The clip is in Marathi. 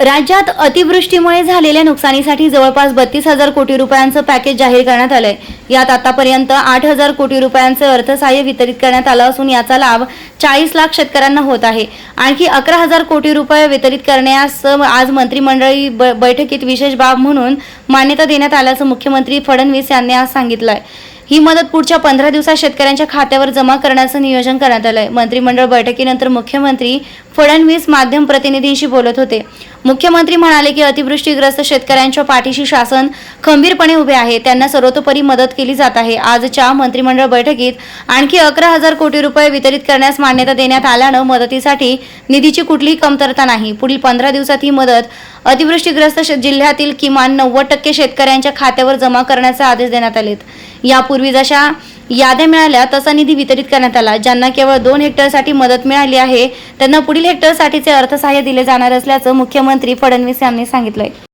राज्यात अतिवृष्टीमुळे झालेल्या नुकसानीसाठी जवळपास बत्तीस हजार कोटी रुपयांचं पॅकेज जाहीर करण्यात आलंय. यात आतापर्यंत आठ हजार कोटी रुपयांचं अर्थसहाय्य वितरित करण्यात आलं असून याचा लाभ चाळीस लाख शेतकऱ्यांना होत आहे. आणखी अकरा हजार कोटी रुपये वितरित करण्यास आज मंत्रिमंडळी ब- बैठकीत विशेष बाब म्हणून मान्यता देण्यात आल्याचं मुख्यमंत्री फडणवीस यांनी आज सांगितलं आहे ही मदत पुढच्या पंधरा दिवसात शेतकऱ्यांच्या खात्यावर जमा करण्याचं नियोजन करण्यात आलंय. मंत्रिमंडळ बैठकीनंतर मुख्यमंत्री फडणवीस माध्यम प्रतिनिधींशी बोलत होते. मुख्यमंत्री म्हणाले की अतिवृष्टीग्रस्त शेतकऱ्यांच्या पाठीशी शासन खंबीरपणे उभे आहे. त्यांना सर्वतोपरी मदत केली जात आहे. आजच्या मंत्रिमंडळ बैठकीत आणखी अकरा हजार कोटी रुपये वितरित करण्यास मान्यता देण्यात आल्यानं मदतीसाठी निधीची कुठलीही कमतरता नाही. पुढील पंधरा दिवसात ही मदत अतिवृष्टीग्रस्त जिल्ह्यातील किमान नव्वद टक्के शेतकऱ्यांच्या खात्यावर जमा करण्याचे आदेश देण्यात आलेत. यापूर्वी जशा याद्या मिळाल्या तसा निधी वितरित करण्यात आला ज्यांना केवळ दोन हेक्टरसाठी मदत मिळाली आहे त्यांना पुढील हेक्टरसाठीचे अर्थसहाय्य दिले जाणार असल्याचं मुख्यमंत्री फडणवीस यांनी सांगितलंय.